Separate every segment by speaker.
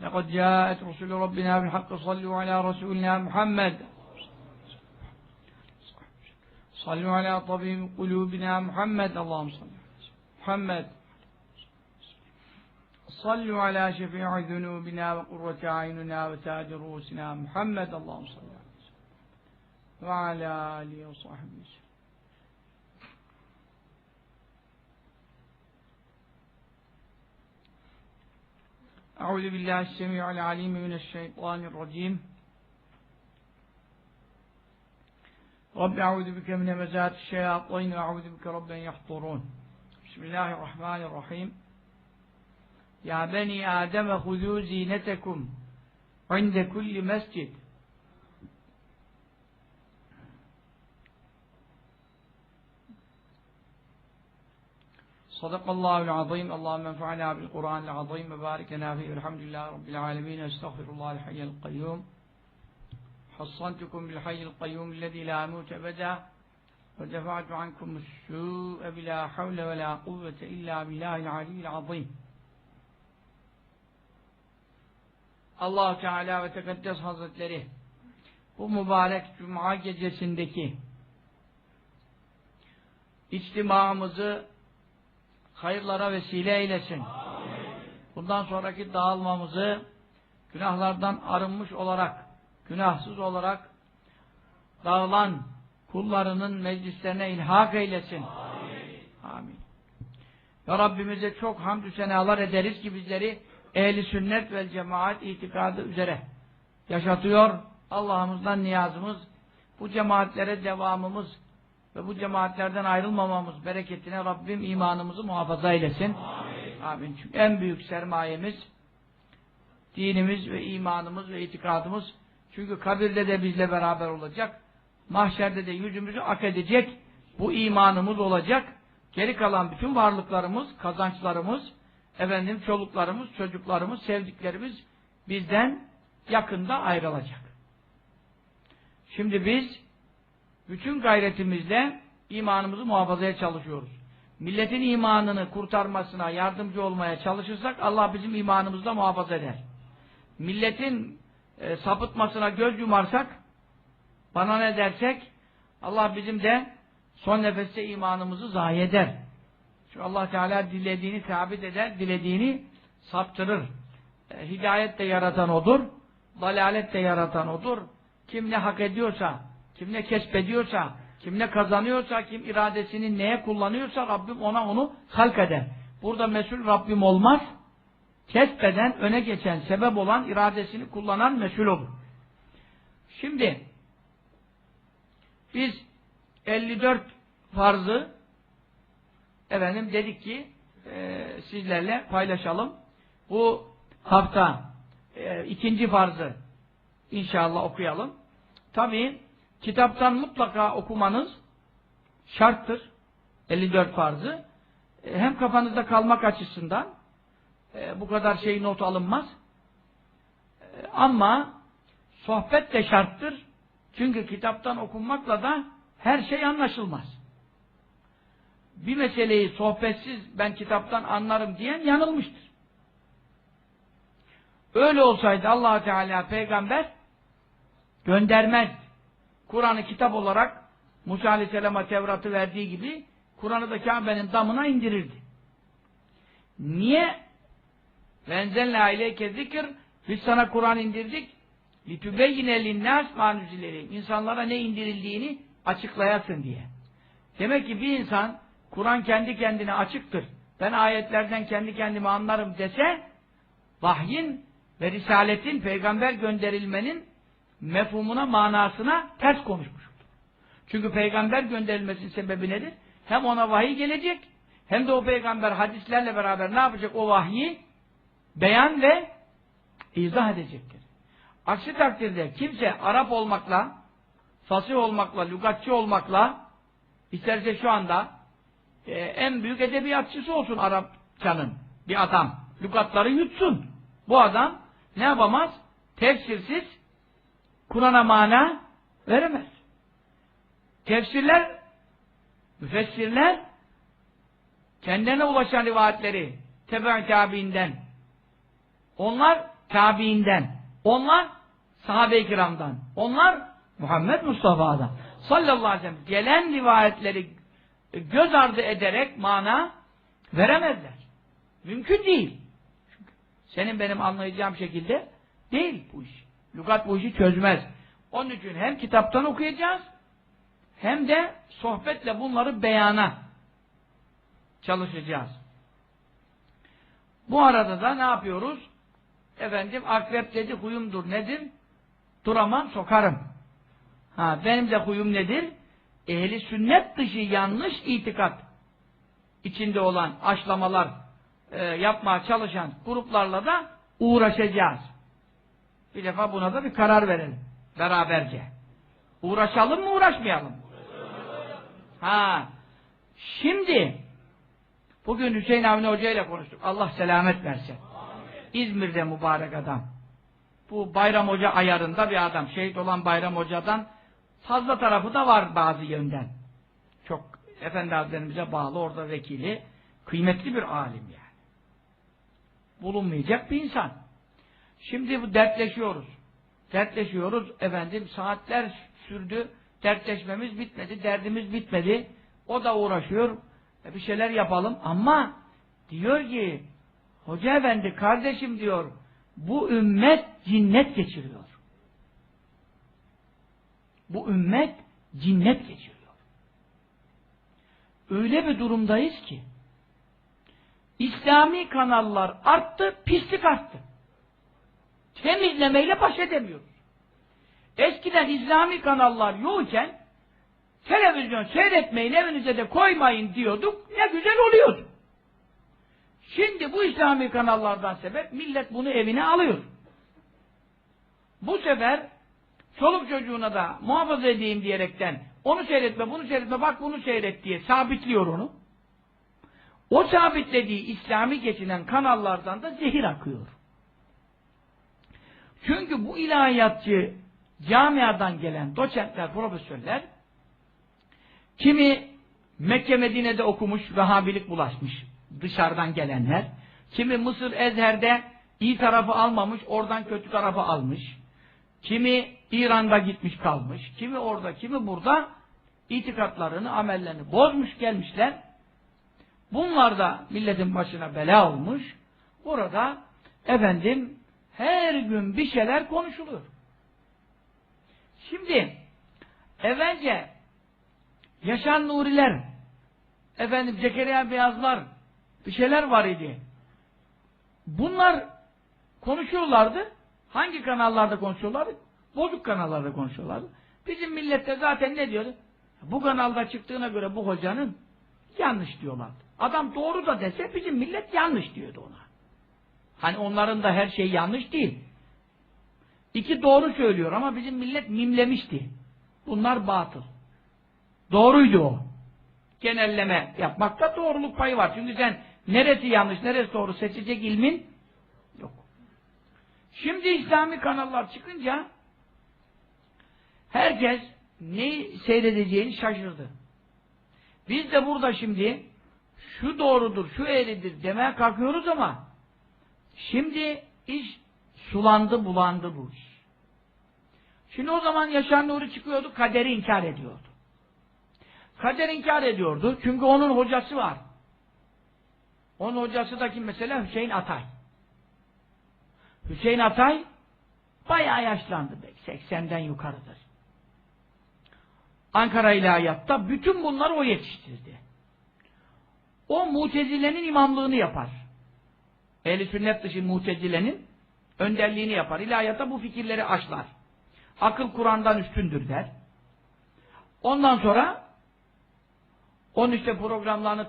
Speaker 1: لقد جاءت رسل ربنا بالحق صلوا على رسولنا محمد. صلوا على طبيب قلوبنا محمد. اللهم صل محمد. صلوا على شفيع ذنوبنا وقرة أعيننا وتاج رؤوسنا محمد. اللهم صل وعلى آله وصحبه وسلم. أعوذ بالله السميع العليم من الشيطان الرجيم. رب أعوذ بك من همزات الشياطين وأعوذ بك رب أن يحضرون. بسم الله الرحمن الرحيم. يا بني آدم خذوا زينتكم عند كل مسجد. Sadakallahu azim. Allahümme enfa'na bil Kur'anil azim ve barik. Elhamdülillahi rabbil alamin. Estağfirullah el hayyul kayyum. Hassantukum bil hayyul kayyum allazi la yamut ebeda. Ve defa'tu ankum es-su'e bila havle ve la kuvvete illa billahil aliyyil azim. allah Teala ve Tekaddes Hazretleri bu mübarek Cuma gecesindeki içtimamızı hayırlara vesile eylesin. Bundan sonraki dağılmamızı günahlardan arınmış olarak, günahsız olarak dağılan kullarının meclislerine ilhak eylesin. Amin. Ya Rabbimize çok hamdü senalar ederiz ki bizleri ehli sünnet ve cemaat itikadı üzere yaşatıyor. Allah'ımızdan niyazımız bu cemaatlere devamımız ve bu cemaatlerden ayrılmamamız bereketine Rabbim imanımızı muhafaza eylesin. Amin. Amin. Çünkü en büyük sermayemiz dinimiz ve imanımız ve itikadımız. Çünkü kabirde de bizle beraber olacak. Mahşerde de yüzümüzü ak edecek. Bu imanımız olacak. Geri kalan bütün varlıklarımız, kazançlarımız, efendim çoluklarımız, çocuklarımız, sevdiklerimiz bizden yakında ayrılacak. Şimdi biz bütün gayretimizle imanımızı muhafazaya çalışıyoruz. Milletin imanını kurtarmasına yardımcı olmaya çalışırsak Allah bizim imanımızı da muhafaza eder. Milletin e, sapıtmasına göz yumarsak bana ne dersek Allah bizim de son nefeste imanımızı zayi eder. Çünkü Allah Teala dilediğini sabit eder, dilediğini saptırır. E, hidayet de yaratan odur, dalalet de yaratan odur. Kim ne hak ediyorsa, kim ne kesbediyorsa, kim ne kazanıyorsa, kim iradesini neye kullanıyorsa Rabbim ona onu halk eder. Burada mesul Rabbim olmaz. Kesbeden, öne geçen, sebep olan, iradesini kullanan mesul olur. Şimdi biz 54 farzı efendim dedik ki e, sizlerle paylaşalım. Bu hafta e, ikinci farzı inşallah okuyalım. Tabii kitaptan mutlaka okumanız şarttır. 54 farzı. E, hem kafanızda kalmak açısından e, bu kadar şey not alınmaz. E, ama sohbet de şarttır. Çünkü kitaptan okunmakla da her şey anlaşılmaz. Bir meseleyi sohbetsiz ben kitaptan anlarım diyen yanılmıştır. Öyle olsaydı allah Teala peygamber göndermez. Kur'an'ı kitap olarak Musa Aleyhisselam'a Tevrat'ı verdiği gibi Kur'an'ı da Kabe'nin damına indirirdi. Niye? Venzelne aleyke zikir biz sana Kur'an indirdik litübeyyine linnâs manüzileri insanlara ne indirildiğini açıklayasın diye. Demek ki bir insan Kur'an kendi kendine açıktır. Ben ayetlerden kendi kendime anlarım dese vahyin ve risaletin peygamber gönderilmenin mefhumuna, manasına ters konuşmuştur. Çünkü peygamber gönderilmesinin sebebi nedir? Hem ona vahiy gelecek, hem de o peygamber hadislerle beraber ne yapacak? O vahyi beyan ve izah edecektir. Aksi takdirde kimse Arap olmakla, fasih olmakla, lügatçı olmakla, isterse şu anda e, en büyük edebiyatçısı olsun Arapçanın bir adam. Lügatları yutsun. Bu adam ne yapamaz? Tefsirsiz Kur'an'a mana veremez. Tefsirler, müfessirler kendilerine ulaşan rivayetleri tebe tabiinden onlar tabiinden. Onlar sahabe-i kiramdan. Onlar Muhammed Mustafa'dan. Sallallahu aleyhi ve sellem gelen rivayetleri göz ardı ederek mana veremezler. Mümkün değil. Çünkü senin benim anlayacağım şekilde değil bu iş. Lugat bu işi çözmez. Onun için hem kitaptan okuyacağız hem de sohbetle bunları beyana çalışacağız. Bu arada da ne yapıyoruz? Efendim akrep dedi huyumdur nedir? Duramam sokarım. Ha benim de huyum nedir? Ehli sünnet dışı yanlış itikat içinde olan aşlamalar e, yapmaya çalışan gruplarla da uğraşacağız. Bir defa buna da bir karar verelim. Beraberce. Uğraşalım mı uğraşmayalım? Ha. Şimdi bugün Hüseyin Avni Hoca ile konuştuk. Allah selamet versin. İzmir'de mübarek adam. Bu Bayram Hoca ayarında bir adam. Şehit olan Bayram Hoca'dan fazla tarafı da var bazı yönden. Çok Efendi Hazretlerimize bağlı orada vekili. Kıymetli bir alim yani. Bulunmayacak bir insan. Şimdi bu dertleşiyoruz. Dertleşiyoruz efendim saatler sürdü. Dertleşmemiz bitmedi. Derdimiz bitmedi. O da uğraşıyor. E bir şeyler yapalım ama diyor ki Hoca efendi kardeşim diyor bu ümmet cinnet geçiriyor. Bu ümmet cinnet geçiriyor. Öyle bir durumdayız ki İslami kanallar arttı, pislik arttı. Temizlemeyle baş edemiyoruz. Eskiden İslami kanallar yokken televizyon seyretmeyin evinize de koymayın diyorduk. Ne güzel oluyordu. Şimdi bu İslami kanallardan sebep millet bunu evine alıyor. Bu sefer çoluk çocuğuna da muhafaza edeyim diyerekten onu seyretme, bunu seyretme, bak bunu seyret diye sabitliyor onu. O sabitlediği İslami geçinen kanallardan da zehir akıyor. Çünkü bu ilahiyatçı camiadan gelen doçentler, profesörler kimi Mekke Medine'de okumuş, Vehhabilik bulaşmış dışarıdan gelenler, kimi Mısır Ezher'de iyi tarafı almamış, oradan kötü tarafı almış, kimi İran'da gitmiş kalmış, kimi orada, kimi burada itikatlarını, amellerini bozmuş gelmişler. Bunlar da milletin başına bela olmuş. Burada efendim her gün bir şeyler konuşuluyor. Şimdi evvelce Yaşar Nuriler efendim Zekeriya Beyazlar bir şeyler var idi. Bunlar konuşuyorlardı. Hangi kanallarda konuşuyorlardı? Bozuk kanallarda konuşuyorlardı. Bizim millette zaten ne diyordu? Bu kanalda çıktığına göre bu hocanın yanlış diyorlardı. Adam doğru da dese bizim millet yanlış diyordu ona. Hani onların da her şey yanlış değil. İki doğru söylüyor ama bizim millet mimlemişti. Bunlar batıl. Doğruydu o. Genelleme yapmakta doğruluk payı var. Çünkü sen neresi yanlış, neresi doğru seçecek ilmin yok. Şimdi İslami kanallar çıkınca herkes neyi seyredeceğini şaşırdı. Biz de burada şimdi şu doğrudur, şu eğridir demeye kalkıyoruz ama şimdi iş sulandı, bulandı bu iş. Şimdi o zaman Yaşar Nuri çıkıyordu, kaderi inkar ediyordu. Kader inkar ediyordu. Çünkü onun hocası var. Onun hocası da kim mesela? Hüseyin Atay. Hüseyin Atay bayağı yaşlandı. 80'den yukarıdır. Ankara İlahiyat'ta bütün bunları o yetiştirdi. O mutezilenin imamlığını yapar. Ehli sünnet dışı mutezilenin önderliğini yapar. İlahiyatta bu fikirleri aşlar. Akıl Kur'an'dan üstündür der. Ondan sonra onun işte programlarını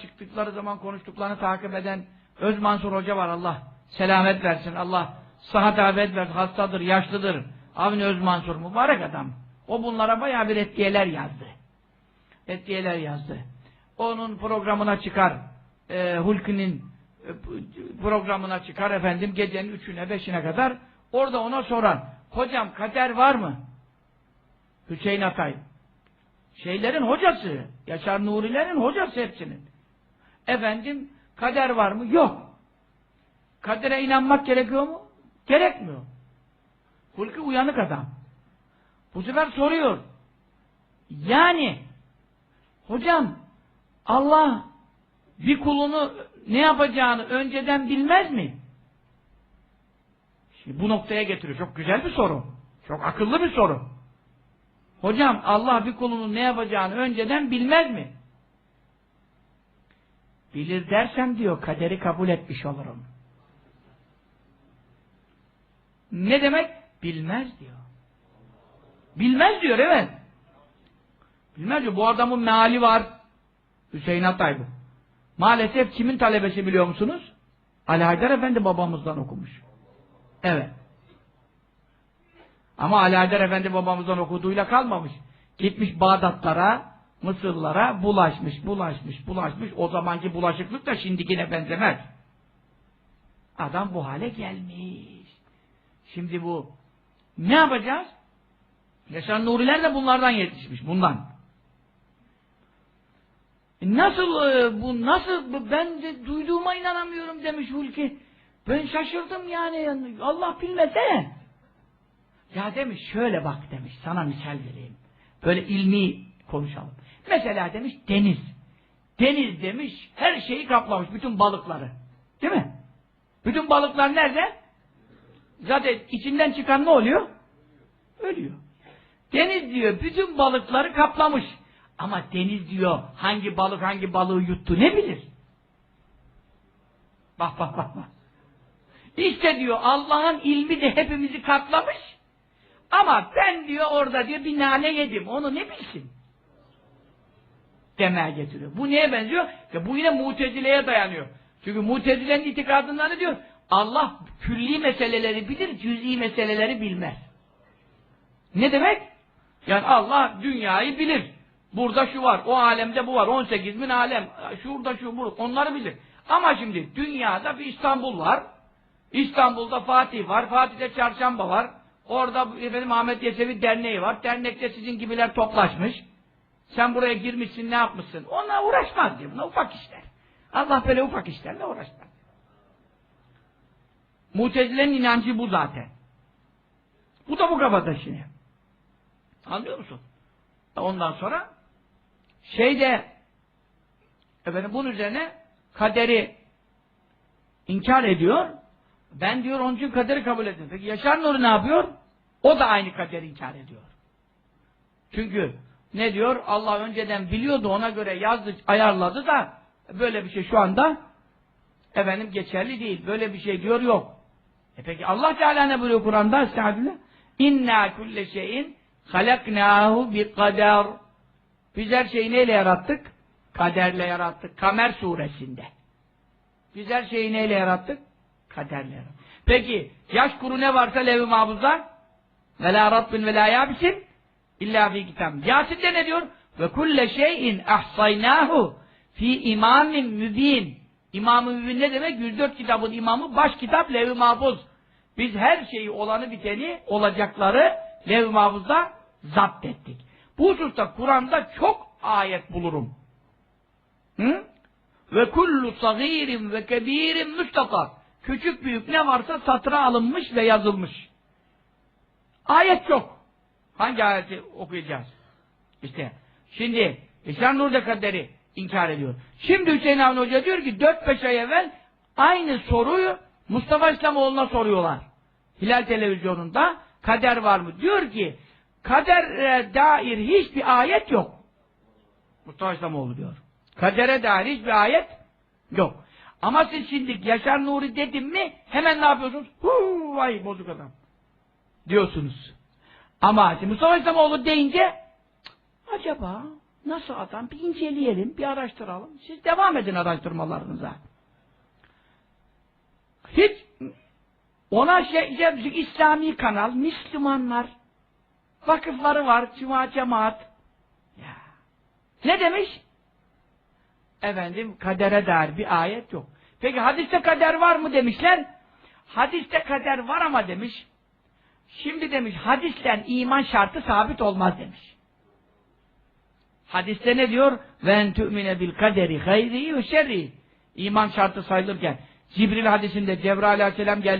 Speaker 1: çıktıkları zaman konuştuklarını takip eden Öz Mansur Hoca var Allah selamet versin. Allah sıhhat afiyet versin. Hastadır, yaşlıdır. Avni Öz Mansur mübarek adam. O bunlara bayağı bir etkiyeler yazdı. Etkiyeler yazdı. Onun programına çıkar. E, Hulki'nin programına çıkar efendim gecenin üçüne beşine kadar. Orada ona soran hocam kader var mı? Hüseyin Atay şeylerin hocası. Yaşar Nurilerin hocası hepsinin. Efendim kader var mı? Yok. Kadere inanmak gerekiyor mu? Gerekmiyor. Hulki uyanık adam. Bu sefer soruyor. Yani hocam Allah bir kulunu ne yapacağını önceden bilmez mi? Şimdi bu noktaya getiriyor. Çok güzel bir soru. Çok akıllı bir soru. Hocam Allah bir kulunun ne yapacağını önceden bilmez mi? Bilir dersem diyor kaderi kabul etmiş olurum. Ne demek? Bilmez diyor. Bilmez diyor evet. Bilmez diyor. Bu adamın meali var. Hüseyin Atay bu. Maalesef kimin talebesi biliyor musunuz? Ali Haydar Efendi babamızdan okumuş. Evet. Ama Ali Haydar Efendi babamızdan okuduğuyla kalmamış. Gitmiş Bağdatlara, Mısırlara bulaşmış, bulaşmış, bulaşmış. O zamanki bulaşıklık da şimdikine benzemez. Adam bu hale gelmiş. Şimdi bu ne yapacağız? Yaşar Nuriler de bunlardan yetişmiş, bundan. E Nasıl e, bu nasıl bu- ben de duyduğuma inanamıyorum demiş Hulki. Ben şaşırdım yani Allah bilmese. Ya demiş şöyle bak demiş sana misal vereyim. Böyle ilmi konuşalım. Mesela demiş deniz. Deniz demiş her şeyi kaplamış bütün balıkları. Değil mi? Bütün balıklar nerede? Zaten içinden çıkan ne oluyor? Ölüyor. Deniz diyor bütün balıkları kaplamış. Ama deniz diyor hangi balık hangi balığı yuttu ne bilir? Bak bak bak bak. İşte diyor Allah'ın ilmi de hepimizi kaplamış. Ama ben diyor orada diyor bir nane yedim. Onu ne bilsin? Demeye getiriyor. Bu neye benziyor? Ya bu yine mutezileye dayanıyor. Çünkü mutezilenin itikadında ne diyor? Allah külli meseleleri bilir, cüz'i meseleleri bilmez. Ne demek? Yani Allah dünyayı bilir. Burada şu var, o alemde bu var, 18 bin alem, şurada şu bu, onları bilir. Ama şimdi dünyada bir İstanbul var, İstanbul'da Fatih var, Fatih'te Çarşamba var, orada efendim Ahmet Yesevi Derneği var, dernekte sizin gibiler toplaşmış. Sen buraya girmişsin, ne yapmışsın? Onunla uğraşmaz diyor, bunlar ufak işler. Allah böyle ufak işlerle uğraşmaz. Mutezilerin inancı bu zaten. Bu da bu kafada şimdi. Anlıyor musun? Ondan sonra şeyde efendim bunun üzerine kaderi inkar ediyor. Ben diyor onun için kaderi kabul ettim. Peki Yaşar Nuri ne yapıyor? O da aynı kaderi inkar ediyor. Çünkü ne diyor? Allah önceden biliyordu ona göre yazdı, ayarladı da böyle bir şey şu anda efendim geçerli değil. Böyle bir şey diyor yok. E peki Allah Teala ne buyuruyor Kur'an'da? Estağfirullah. İnna kulle şeyin halaknahu bi kader. Biz her şeyi neyle yarattık? Kaderle yarattık. Kamer suresinde. Biz her şeyi neyle yarattık? Kaderle yarattık. Peki yaş kuru ne varsa lev-i mahfuzda ve la rabbin ve la yabisin illa fi kitab. Yasin'de ne diyor? Ve kulle şeyin ahsaynahu fi imamin mübin. İmam-ı Mübin ne demek? 104 kitabın imamı baş kitap Lev-i Mahfuz. Biz her şeyi olanı biteni olacakları Lev-i Mahfuz'da zapt ettik. Bu hususta Kur'an'da çok ayet bulurum. Hı? Ve kullu sagirin ve kebirin müstatar. Küçük büyük ne varsa satıra alınmış ve yazılmış. Ayet yok. Hangi ayeti okuyacağız? İşte şimdi İslam Nur'da kaderi inkar ediyor. Şimdi Hüseyin Avni Hoca diyor ki 4-5 ay evvel aynı soruyu Mustafa İslamoğlu'na soruyorlar. Hilal televizyonunda kader var mı? Diyor ki kadere dair hiçbir ayet yok. Mustafa İslamoğlu diyor. Kadere dair hiçbir ayet yok. Ama siz şimdi Yaşar Nuri dedim mi hemen ne yapıyorsunuz? Huu vay bozuk adam. Diyorsunuz. Ama şimdi Mustafa İslamoğlu deyince acaba nasıl adam bir inceleyelim, bir araştıralım. Siz devam edin araştırmalarınıza. Hiç ona şey, şey, İslami kanal, Müslümanlar, vakıfları var, cuma cemaat. Ya. Ne demiş? Efendim kadere dair bir ayet yok. Peki hadiste kader var mı demişler. Hadiste kader var ama demiş. Şimdi demiş hadisten iman şartı sabit olmaz demiş. Hadiste ne diyor? Ven tu'mine bil kaderi hayri ve şerri. İman şartı sayılırken Cibril hadisinde Cebrail aleyhisselam geldiği